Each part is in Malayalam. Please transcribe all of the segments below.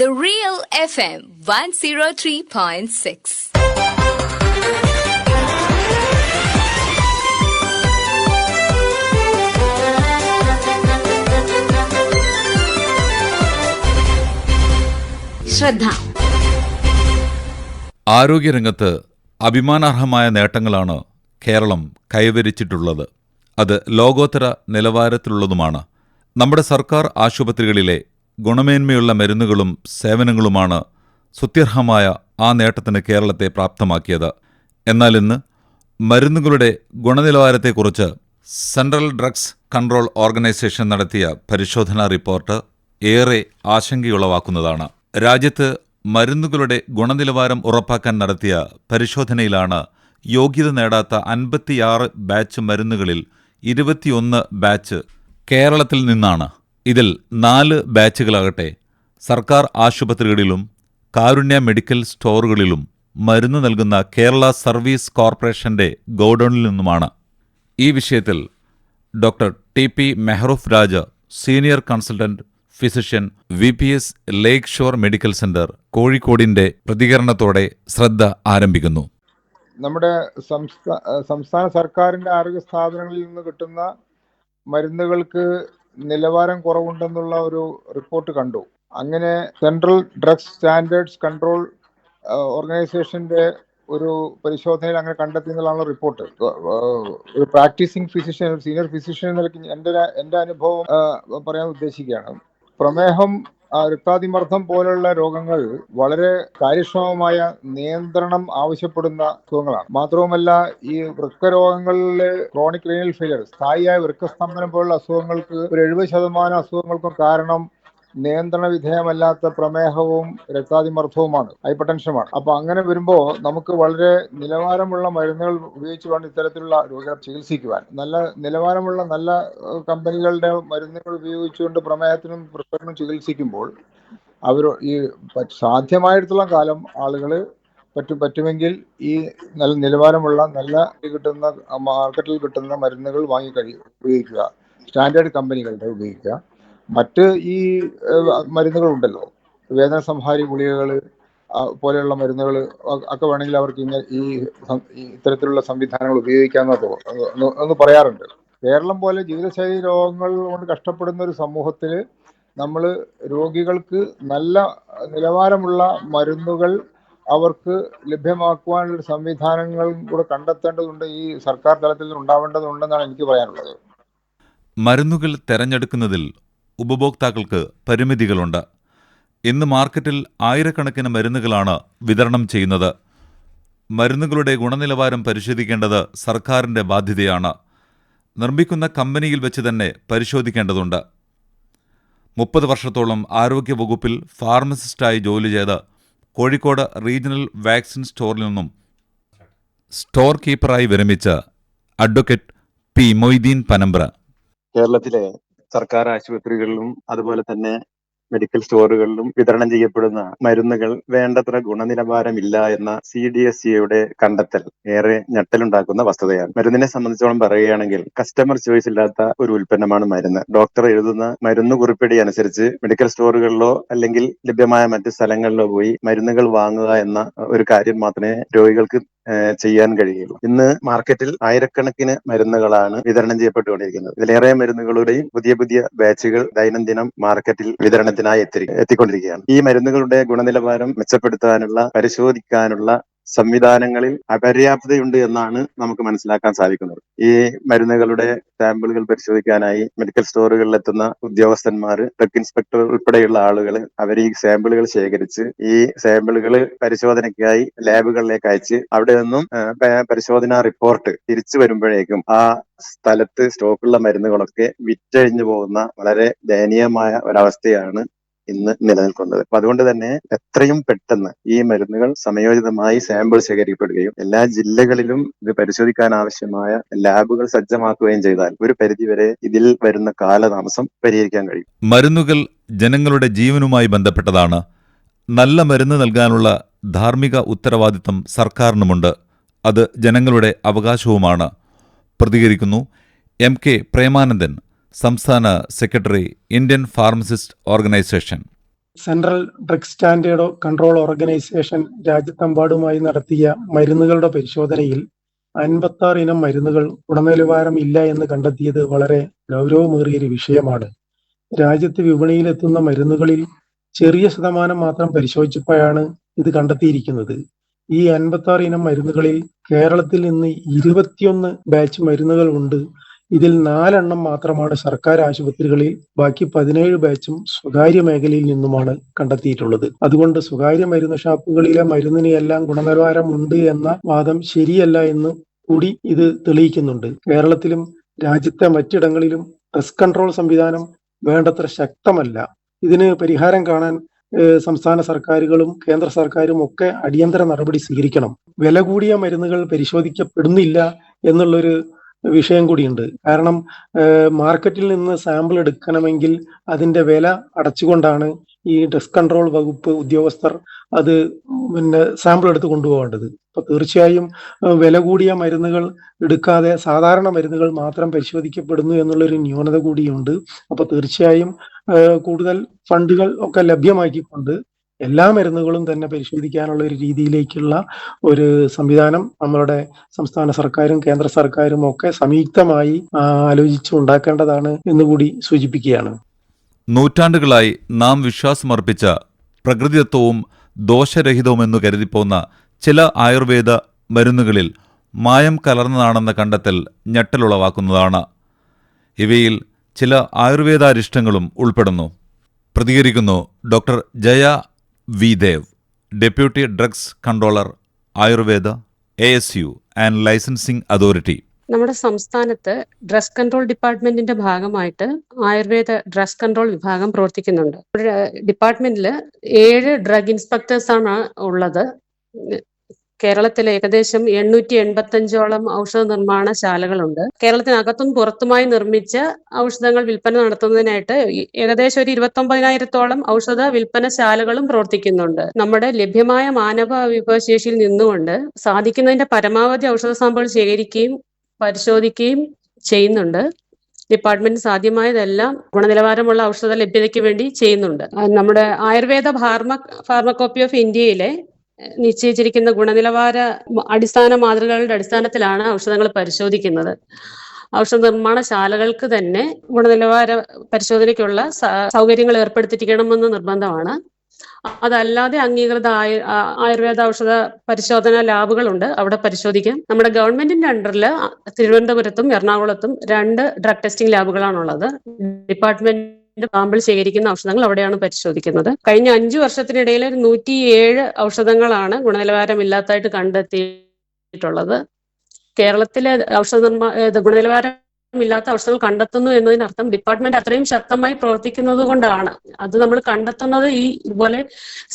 The Real FM 103.6. ശ്രദ്ധ. ആരോഗ്യരംഗത്ത് അഭിമാനാർഹമായ നേട്ടങ്ങളാണ് കേരളം കൈവരിച്ചിട്ടുള്ളത്. അത് ലോകോത്തര നിലവാരത്തിലുള്ളതുമാണ്. നമ്മുടെ സർക്കാർ ആശുപത്രികളിലെ ഗുണമേന്മയുള്ള മരുന്നുകളും സേവനങ്ങളുമാണ് സുത്യർഹമായ ആ നേട്ടത്തിന് കേരളത്തെ പ്രാപ്തമാക്കിയത്. എന്നാൽ ഇന്ന് മരുന്നുകളുടെ ഗുണനിലവാരത്തെക്കുറിച്ച് സെൻട്രൽ ഡ്രഗ്സ് കൺട്രോൾ ഓർഗനൈസേഷൻ നടത്തിയ പരിശോധനാ റിപ്പോർട്ട് ഏറെ ആശങ്കയുളവാക്കുന്നതാണ്. രാജ്യത്ത് മരുന്നുകളുടെ ഗുണനിലവാരം ഉറപ്പാക്കാൻ നടത്തിയ പരിശോധനയിലാണ് യോഗ്യത നേടാത്ത അൻപത്തിയാറ് ബാച്ച് മരുന്നുകളിൽ ഇരുപത്തിയൊന്ന് ബാച്ച് കേരളത്തിൽ നിന്നാണ്. ഇതിൽ നാല് ബാച്ചുകളാകട്ടെ സർക്കാർ ആശുപത്രികളിലും കാരുണ്യ മെഡിക്കൽ സ്റ്റോറുകളിലും മരുന്ന് നൽകുന്ന കേരള സർവീസ് കോർപ്പറേഷന്റെ ഗോഡൌണിൽ നിന്നുമാണ്. ഈ വിഷയത്തിൽ doctor T P Mehroof Raja senior consultant physician V P S lake shore medical centre കോഴിക്കോടിന്റെ പ്രതികരണത്തോടെ ശ്രദ്ധ ആരംഭിക്കുന്നു. നമ്മുടെ സംസ്ഥാ സംസ്ഥാന സർക്കാരിന്റെ ആരോഗ്യ സ്ഥാപനങ്ങളിൽ നിന്ന് കിട്ടുന്ന മരുന്നുകൾക്ക് നിലവാരം കുറവുണ്ടെന്നുള്ള ഒരു റിപ്പോർട്ട് കണ്ടു. അങ്ങനെ സെൻട്രൽ ഡ്രഗ്സ് സ്റ്റാൻഡേർഡ്സ് കൺട്രോൾ ഓർഗനൈസേഷന്റെ ഒരു പരിശോധനയിൽ അങ്ങനെ കണ്ടെത്തി എന്നുള്ളതാണ് റിപ്പോർട്ട് ഒരു പ്രാക്ടീസിങ് ഫിസിഷ്യൻ സീനിയർ ഫിസിഷ്യൻ എന്ന നിലയ്ക്ക് അനുഭവം പറയാൻ ഉദ്ദേശിക്കുകയാണ്. പ്രമേഹം രക്താതിമർദ്ദം പോലുള്ള രോഗങ്ങൾ വളരെ കാര്യക്ഷമമായ നിയന്ത്രണം ആവശ്യപ്പെടുന്ന അസുഖങ്ങളാണ്. മാത്രവുമല്ല ഈ വൃക്കരോഗങ്ങളിലെ ക്രോണിക് റീനൽ ഫെയിലിയർ സ്ഥായിയായ വൃക്കസ്തംഭനം പോലുള്ള അസുഖങ്ങൾക്ക് ഒരു എഴുപത് ശതമാനം അസുഖങ്ങൾക്കും കാരണം നിയന്ത്രണ വിധേയമല്ലാത്ത പ്രമേഹവും രക്താതിമർദ്ദവുമാണ്. ഹൈപ്പർ ടെൻഷനുമാണ് അപ്പൊ അങ്ങനെ വരുമ്പോൾ നമുക്ക് വളരെ നിലവാരമുള്ള മരുന്നുകൾ ഉപയോഗിച്ച് വേണം ഇത്തരത്തിലുള്ള രോഗികളെ ചികിത്സിക്കുവാൻ നല്ല നിലവാരമുള്ള നല്ല കമ്പനികളുടെ മരുന്നുകൾ ഉപയോഗിച്ചുകൊണ്ട് പ്രമേഹത്തിനും പ്രഷറിനും ചികിത്സിക്കുമ്പോൾ അവർ ഈ സാധ്യമായിട്ടുള്ള കാലം ആളുകൾ പറ്റും പറ്റുമെങ്കിൽ ഈ നല്ല നിലവാരമുള്ള നല്ല കിട്ടുന്ന മാർക്കറ്റിൽ കിട്ടുന്ന മരുന്നുകൾ വാങ്ങി കഴി ഉപയോഗിക്കുക. സ്റ്റാൻഡേർഡ് കമ്പനികളുടെ ഉപയോഗിക്കുക. മറ്റ് ഈ മരുന്നുകൾ മരുന്നുകളുണ്ടല്ലോ. വേദന സംഹാരി ഗുളികകൾ പോലെയുള്ള മരുന്നുകൾ ഒക്കെ വേണമെങ്കിൽ അവർക്ക് ഇങ്ങനെ ഈ ഇത്തരത്തിലുള്ള സംവിധാനങ്ങൾ ഉപയോഗിക്കാമെന്ന് എന്ന് പറയാറുണ്ട്. കേരളം പോലെ ജീവിതശൈലി രോഗങ്ങൾ കൊണ്ട് കഷ്ടപ്പെടുന്ന ഒരു സമൂഹത്തിൽ നമ്മൾ രോഗികൾക്ക് നല്ല നിലവാരമുള്ള മരുന്നുകൾ അവർക്ക് ലഭ്യമാക്കുവാനുള്ള സംവിധാനങ്ങളും കൂടെ കണ്ടെത്തേണ്ടതുണ്ട് ഈ സർക്കാർ തലത്തിൽ ഉണ്ടാവേണ്ടതുണ്ടെന്നാണ് എനിക്ക് പറയാനുള്ളത്. മരുന്നുകൾ തെരഞ്ഞെടുക്കുന്നതിൽ ഉപഭോക്താക്കൾക്ക് പരിമിതികളുണ്ട്. ഇന്ന് മാർക്കറ്റിൽ ആയിരക്കണക്കിന് മരുന്നുകളാണ് വിതരണം ചെയ്യുന്നത്. മരുന്നുകളുടെ ഗുണനിലവാരം പരിശോധിക്കേണ്ടത് സർക്കാരിന്റെ ബാധ്യതയാണ്. നിർമ്മിക്കുന്ന കമ്പനിയിൽ വെച്ച് തന്നെ പരിശോധിക്കേണ്ടതുണ്ട്. മുപ്പത് വർഷത്തോളം ആരോഗ്യവകുപ്പിൽ ഫാർമസിസ്റ്റായി ജോലി ചെയ്ത് കോഴിക്കോട് റീജിയണൽ വാക്സിൻ സ്റ്റോറിൽ നിന്നും സ്റ്റോർ കീപ്പറായി വിരമിച്ച അഡ്വക്കേറ്റ് പി മൊയ്തീൻ പനമ്പ്ര. കേരളത്തിലെ സർക്കാർ ആശുപത്രികളിലും അതുപോലെ തന്നെ മെഡിക്കൽ സ്റ്റോറുകളിലും വിതരണം ചെയ്യപ്പെടുന്ന മരുന്നുകൾ വേണ്ടത്ര ഗുണനിലവാരമില്ല എന്ന സി ഡി എസ് സിയുടെ കണ്ടെത്തൽ ഏറെ ഞെട്ടലുണ്ടാക്കുന്ന വസ്തുതയാണ്. മരുന്നിനെ സംബന്ധിച്ചോളം പറയുകയാണെങ്കിൽ കസ്റ്റമർ ചോയ്സ് ഇല്ലാത്ത ഒരു ഉൽപ്പന്നമാണ് മരുന്ന്. ഡോക്ടർ എഴുതുന്ന മരുന്ന് കുറിപ്പടി അനുസരിച്ച് മെഡിക്കൽ സ്റ്റോറുകളിലോ അല്ലെങ്കിൽ ലഭ്യമായ മറ്റ് സ്ഥലങ്ങളിലോ പോയി മരുന്നുകൾ വാങ്ങുക എന്ന ഒരു കാര്യം മാത്രമേ രോഗികൾക്ക് ചെയ്യാൻ കഴിയുള്ളൂ. ഇന്ന് മാർക്കറ്റിൽ ആയിരക്കണക്കിന് മരുന്നുകളാണ് വിതരണം ചെയ്യപ്പെട്ടുകൊണ്ടിരിക്കുന്നത്. ഇതിലേറെ മരുന്നുകളുടെയും പുതിയ പുതിയ ബാച്ചുകൾ ദൈനംദിനം മാർക്കറ്റിൽ വിതരണത്തിനായി എത്തി എത്തിക്കൊണ്ടിരിക്കുകയാണ്. ഈ മരുന്നുകളുടെ ഗുണനിലവാരം മെച്ചപ്പെടുത്താനുള്ള പരിശോധിക്കാനുള്ള സംവിധാനങ്ങളിൽ അപര്യാപ്തതയുണ്ട് എന്നാണ് നമുക്ക് മനസ്സിലാക്കാൻ സാധിക്കുന്നത്. ഈ മരുന്നുകളുടെ സാമ്പിളുകൾ പരിശോധിക്കാനായി മെഡിക്കൽ സ്റ്റോറുകളിൽ എത്തുന്ന ഉദ്യോഗസ്ഥന്മാർ ഡ്രഗ് ഇൻസ്പെക്ടർ ഉൾപ്പെടെയുള്ള ആളുകൾ അവർ ഈ സാമ്പിളുകൾ ശേഖരിച്ച് ഈ സാമ്പിളുകൾ പരിശോധനയ്ക്കായി ലാബുകളിലേക്ക് അയച്ച് അവിടെ നിന്നും പരിശോധനാ റിപ്പോർട്ട് തിരിച്ചു വരുമ്പോഴേക്കും ആ സ്ഥലത്ത് സ്റ്റോക്കുള്ള മരുന്നുകളൊക്കെ വിറ്റഴിഞ്ഞു പോകുന്ന വളരെ ദയനീയമായ ഒരവസ്ഥയാണ് ഇന്ന് നിലനിൽക്കുന്നത്. അപ്പൊ അതുകൊണ്ട് തന്നെ എത്രയും പെട്ടെന്ന് ഈ മരുന്നുകൾ സമയോചിതമായി സാമ്പിൾ ശേഖരിക്കപ്പെടുകയും എല്ലാ ജില്ലകളിലും ഇത് പരിശോധിക്കാൻ ആവശ്യമായ ലാബുകൾ സജ്ജമാക്കുകയും ചെയ്താൽ ഒരു പരിധിവരെ ഇതിൽ വരുന്ന കാലതാമസം പരിഹരിക്കാൻ കഴിയും. മരുന്നുകൾ ജനങ്ങളുടെ ജീവനുമായി ബന്ധപ്പെട്ടതാണ്. നല്ല മരുന്ന് നൽകാനുള്ള ധാർമ്മിക ഉത്തരവാദിത്തം സർക്കാരിനുമുണ്ട്. അത് ജനങ്ങളുടെ അവകാശവുമാണ്. പ്രതികരിക്കുന്നു എം കെ പ്രേമാനന്ദൻ. സംസ്ഥാന secretary Indian pharmacist organisation. Central drug standard control organisation രാജ്യത്തെമ്പാടുമായി നടത്തിയ മരുന്നുകളുടെ പരിശോധനയിൽ അൻപത്തി ആറ് ഇനം മരുന്നുകൾ ഗുണനിലവാരം ഇല്ല എന്ന് കണ്ടെത്തിയത് വളരെ ഗൗരവമേറിയൊരു വിഷയമാണ്. രാജ്യത്ത് വിപണിയിലെത്തുന്ന മരുന്നുകളിൽ ചെറിയ ശതമാനം മാത്രം പരിശോധിച്ചപ്പോഴാണ് ഇത് കണ്ടെത്തിയിരിക്കുന്നത്. ഈ അൻപത്തി ആറ് ഇനം മരുന്നുകളിൽ കേരളത്തിൽ നിന്ന് ഇരുപത്തിയൊന്ന് ബാച്ച് മരുന്നുകൾ ഉണ്ട്. ഇതിൽ നാലെണ്ണം മാത്രമാണ് സർക്കാർ ആശുപത്രികളിൽ ബാക്കി പതിനേഴ് ബാച്ചും സ്വകാര്യ മേഖലയിൽ നിന്നുമാണ് കണ്ടെത്തിയിട്ടുള്ളത്. അതുകൊണ്ട് സ്വകാര്യ മരുന്ന് ഷാപ്പുകളിലെ മരുന്നിന് എല്ലാം ഗുണനിലവാരമുണ്ട് എന്ന വാദം ശരിയല്ല എന്ന് കൂടി ഇത് തെളിയിക്കുന്നുണ്ട്. കേരളത്തിലും രാജ്യത്തെ മറ്റിടങ്ങളിലും ഡ്രസ് കൺട്രോൾ സംവിധാനം വേണ്ടത്ര ശക്തമല്ല. ഇതിന് പരിഹാരം കാണാൻ സംസ്ഥാന സർക്കാരുകളും കേന്ദ്ര സർക്കാരും ഒക്കെ അടിയന്തര നടപടി സ്വീകരിക്കണം. വില കൂടിയ മരുന്നുകൾ പരിശോധിക്കപ്പെടുന്നില്ല എന്നുള്ളൊരു വിഷയം കൂടിയുണ്ട്. കാരണം മാർക്കറ്റിൽ നിന്ന് സാമ്പിൾ എടുക്കണമെങ്കിൽ അതിന്റെ വില അടച്ചുകൊണ്ടാണ് ഈ ഡ്രസ് കൺട്രോൾ വകുപ്പ് ഉദ്യോഗസ്ഥർ അത് പിന്നെ സാമ്പിൾ എടുത്ത് കൊണ്ടുപോകേണ്ടത്. അപ്പൊ തീർച്ചയായും വില കൂടിയ മരുന്നുകൾ എടുക്കാതെ സാധാരണ മരുന്നുകൾ മാത്രം പരിശോധിക്കപ്പെടുന്നു എന്നുള്ളൊരു ന്യൂനത കൂടിയുണ്ട്. അപ്പൊ തീർച്ചയായും കൂടുതൽ ഫണ്ടുകൾ ഒക്കെ ലഭ്യമാക്കിക്കൊണ്ട് എല്ലാ മരുന്നുകളും തന്നെ പരിശോധിക്കാനുള്ള ഒരു രീതിയിലേക്കുള്ള ഒരു സംവിധാനം നമ്മളുടെ സംസ്ഥാന സർക്കാരും കേന്ദ്ര സർക്കാരും ഒക്കെ സംയുക്തമായി ആലോചിച്ച് ഉണ്ടാക്കേണ്ടതാണ് എന്നുകൂടി സൂചിപ്പിക്കുകയാണ്. നൂറ്റാണ്ടുകളായി നാം വിശ്വാസമർപ്പിച്ച പ്രകൃതിദത്തവും ദോഷരഹിതവുമെന്നു കരുതിപ്പോന്ന ചില ആയുർവേദ മരുന്നുകളിൽ മായം കലർന്നതാണെന്ന കണ്ടെത്തൽ ഞെട്ടലുളവാക്കുന്നതാണ്. ഇവയിൽ ചില ആയുർവേദാരിഷ്ടങ്ങളും ഉൾപ്പെടുന്നു. പ്രതികരിക്കുന്നു doctor Jaya V Dev deputy drugs controller Ayurveda A S U and licensing authority. നമ്മുടെ സംസ്ഥാനത്ത് ഡ്രസ് കൺട്രോൾ ഡിപ്പാർട്ട്മെന്റിന്റെ ഭാഗമായിട്ട് ആയുർവേദ ഡ്രസ് കൺട്രോൾ വിഭാഗം പ്രവർത്തിക്കുന്നുണ്ട്. ഡിപ്പാർട്ട്മെന്റിൽ ഏഴ് ഡ്രഗ് ഇൻസ്പെക്ടേഴ്സ് ആണ് ഉള്ളത്. കേരളത്തിൽ ഏകദേശം എണ്ണൂറ്റി എൺപത്തഞ്ചോളം ഔഷധ നിർമ്മാണ ശാലകളുണ്ട്. കേരളത്തിനകത്തും പുറത്തുമായി നിർമ്മിച്ച ഔഷധങ്ങൾ വിൽപ്പന നടത്തുന്നതിനായിട്ട് ഏകദേശം ഒരു ഇരുപത്തൊമ്പതിനായിരത്തോളം ഔഷധ വിൽപ്പന ശാലകളും പ്രവർത്തിക്കുന്നുണ്ട്. നമ്മുടെ ലഭ്യമായ മാനവ വിഭവശേഷിയിൽ നിന്നുകൊണ്ട് സാധിക്കുന്നതിന്റെ പരമാവധി ഔഷധ സാമ്പിൾ ശേഖരിക്കുകയും പരിശോധിക്കുകയും ചെയ്യുന്നുണ്ട്. ഡിപ്പാർട്ട്മെന്റ് സാധ്യമായതെല്ലാം ഗുണനിലവാരമുള്ള ഔഷധ ലഭ്യതയ്ക്ക് വേണ്ടി ചെയ്യുന്നുണ്ട്. നമ്മുടെ ആയുർവേദ ഫാർമ ഫാർമകോപ്പി ഓഫ് ഇന്ത്യയിലെ നിശ്ചയിച്ചിരിക്കുന്ന ഗുണനിലവാര അടിസ്ഥാന മാതൃകകളുടെ അടിസ്ഥാനത്തിലാണ് ഔഷധങ്ങൾ പരിശോധിക്കുന്നത്. ഔഷധ നിർമ്മാണശാലകൾക്ക് തന്നെ ഗുണനിലവാര പരിശോധനയ്ക്കുള്ള സൗകര്യങ്ങൾ ഏർപ്പെടുത്തിയിരിക്കണമെന്ന് നിർബന്ധമാണ്. അതല്ലാതെ അംഗീകൃത ആയു- ആയുർവേദ ഔഷധ പരിശോധന ലാബുകളുണ്ട്. അവിടെ പരിശോധിക്കാം. നമ്മുടെ ഗവൺമെന്റിന്റെ അണ്ടറിൽ തിരുവനന്തപുരത്തും എറണാകുളത്തും രണ്ട് ഡ്രഗ് ടെസ്റ്റിംഗ് ലാബുകളാണുള്ളത്. ഡിപ്പാർട്ട്മെന്റ് സാമ്പിൾ ശേഖരിക്കുന്ന ഔഷധങ്ങൾ അവിടെയാണ് പരിശോധിക്കുന്നത്. കഴിഞ്ഞ അഞ്ചു വർഷത്തിനിടയിൽ ഒരു നൂറ്റിയേഴ് ഔഷധങ്ങളാണ് ഗുണനിലവാരമില്ലാത്തതായിട്ട് കണ്ടെത്തിയിട്ടുള്ളത്. കേരളത്തിലെ ഔഷധ നിർമ്മാണ ഗുണനിലവാരം ഇല്ലാത്ത ഔഷധങ്ങൾ കണ്ടെത്തുന്നു എന്നതിനർത്ഥം ഡിപ്പാർട്ട്മെന്റ് അത്രയും ശക്തമായി പ്രവർത്തിക്കുന്നത് കൊണ്ടാണ്. അത് നമ്മൾ കണ്ടെത്തുന്നത് ഈ ഇതുപോലെ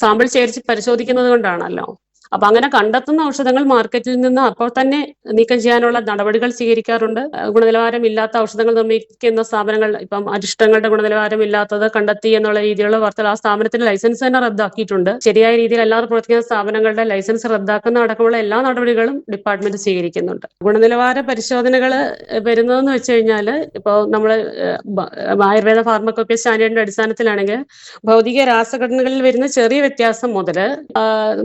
സാമ്പിൾ ശേഖരിച്ച് പരിശോധിക്കുന്നത് കൊണ്ടാണല്ലോ. അപ്പൊ അങ്ങനെ കണ്ടെത്തുന്ന ഔഷധങ്ങൾ മാർക്കറ്റിൽ നിന്ന് അപ്പോൾ തന്നെ നീക്കം ചെയ്യാനുള്ള നടപടികൾ സ്വീകരിക്കാറുണ്ട്. ഗുണനിലവാരം ഇല്ലാത്ത ഔഷധങ്ങൾ നിർമ്മിക്കുന്ന സ്ഥാപനങ്ങൾ ഇപ്പം അരിഷ്ടങ്ങളുടെ ഗുണനിലവാരം ഇല്ലാത്തത് കണ്ടെത്തി എന്നുള്ള രീതിയിലുള്ള വാർത്തകൾ ആ സ്ഥാപനത്തിന്റെ ലൈസൻസ് തന്നെ റദ്ദാക്കിയിട്ടുണ്ട്. ശരിയായ രീതിയിൽ അല്ലാതെ പ്രവർത്തിക്കുന്ന സ്ഥാപനങ്ങളുടെ ലൈസൻസ് റദ്ദാക്കുന്ന അടക്കമുള്ള എല്ലാ നടപടികളും ഡിപ്പാർട്ട്മെന്റ് സ്വീകരിക്കുന്നുണ്ട്. ഗുണനിലവാര പരിശോധനകൾ വരുന്നതെന്ന് വെച്ച് കഴിഞ്ഞാൽ ഇപ്പോൾ നമ്മൾ ആയുർവേദ ഫാർമക്കോപ്പി സ്റ്റാൻഡേർഡിന്റെ അടിസ്ഥാനത്തിലാണെങ്കിൽ ഭൗതിക രാസഘടനകളിൽ വരുന്ന ചെറിയ വ്യത്യാസം മുതൽ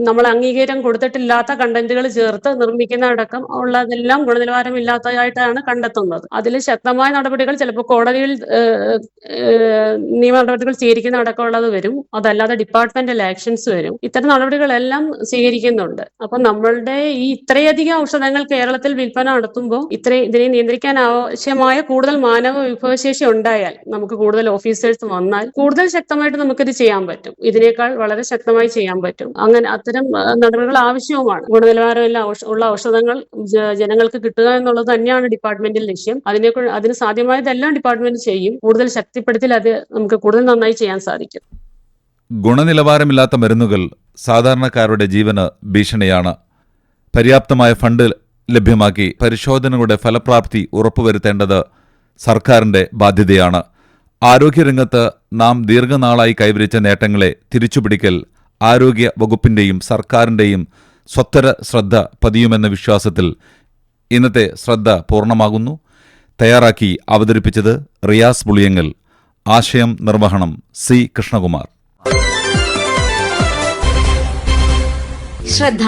നമ്മൾ അംഗീകാരം കൊടുത്തിട്ടില്ലാത്ത കണ്ടന്റുകൾ ചേർത്ത് നിർമ്മിക്കുന്ന അടക്കം ഉള്ളതെല്ലാം ഗുണനിലവാരമില്ലാത്തതായിട്ടാണ് കണ്ടെത്തുന്നത്. അതിൽ ശക്തമായ നടപടികൾ ചിലപ്പോൾ കോടതിയിൽ നിയമ നടപടികൾ സ്വീകരിക്കുന്ന അടക്കമുള്ളത് വരും. അതല്ലാതെ ഡിപ്പാർട്ട്മെന്റൽ ആക്ഷൻസ് വരും. ഇത്തരം നടപടികളെല്ലാം സ്വീകരിക്കുന്നുണ്ട്. അപ്പൊ നമ്മളുടെ ഈ ഇത്രയധികം ഔഷധങ്ങൾ കേരളത്തിൽ വിൽപ്പന നടത്തുമ്പോൾ ഇത്രയും ഇതിനെ നിയന്ത്രിക്കാൻ ആവശ്യമായ കൂടുതൽ മാനവ വിഭവശേഷി ഉണ്ടായാൽ നമുക്ക് കൂടുതൽ ഓഫീസേഴ്സ് വന്നാൽ കൂടുതൽ ശക്തമായിട്ട് നമുക്കിത് ചെയ്യാൻ പറ്റും. ഇതിനേക്കാൾ വളരെ ശക്തമായി ചെയ്യാൻ പറ്റും. അങ്ങനെ അത്തരം ആ, നടപടികൾ ആവശ്യവുമാണ്. ഗുണനിലവാരമില്ല ഉള്ള ഔഷധങ്ങൾ ജനങ്ങൾക്ക് കിട്ടുക എന്നുള്ളത് തന്നെയാണ് ഡിപ്പാർട്ട്മെന്റിൽ ലക്ഷ്യം. അതിനെ അതിന് സാധ്യമായതെല്ലാം ഡിപ്പാർട്ട്മെന്റ് ചെയ്യും. കൂടുതൽ ശക്തിപ്പെടുത്തിൽ അത് നമുക്ക് കൂടുതൽ നന്നായി ചെയ്യാൻ സാധിക്കും. ഗുണനിലവാരമില്ലാത്ത മരുന്നുകൾ സാധാരണക്കാരുടെ ജീവന് ഭീഷണിയാണ്. പര്യാപ്തമായ ഫണ്ട് ലഭ്യമാക്കി പരിശോധനകളുടെ ഫലപ്രാപ്തി ഉറപ്പുവരുത്തേണ്ടത് സർക്കാരിന്റെ ബാധ്യതയാണ്. ആരോഗ്യരംഗത്ത് നാം ദീർഘനാളായി കൈവരിച്ച നേട്ടങ്ങളെ തിരിച്ചുപിടിക്കൽ ആരോഗ്യ വകുപ്പിന്റെയും സർക്കാരിന്റെയും സ്വത്തര ശ്രദ്ധ പതിയുമെന്ന വിശ്വാസത്തിൽ ഇന്നത്തെ ശ്രദ്ധ പൂർണമാകുന്നു. തയ്യാറാക്കി അവതരിപ്പിച്ചത് റിയാസ് പുളിയങ്ങൽ. ആശയം നിർവഹണം സി കൃഷ്ണകുമാർ. ശ്രദ്ധ.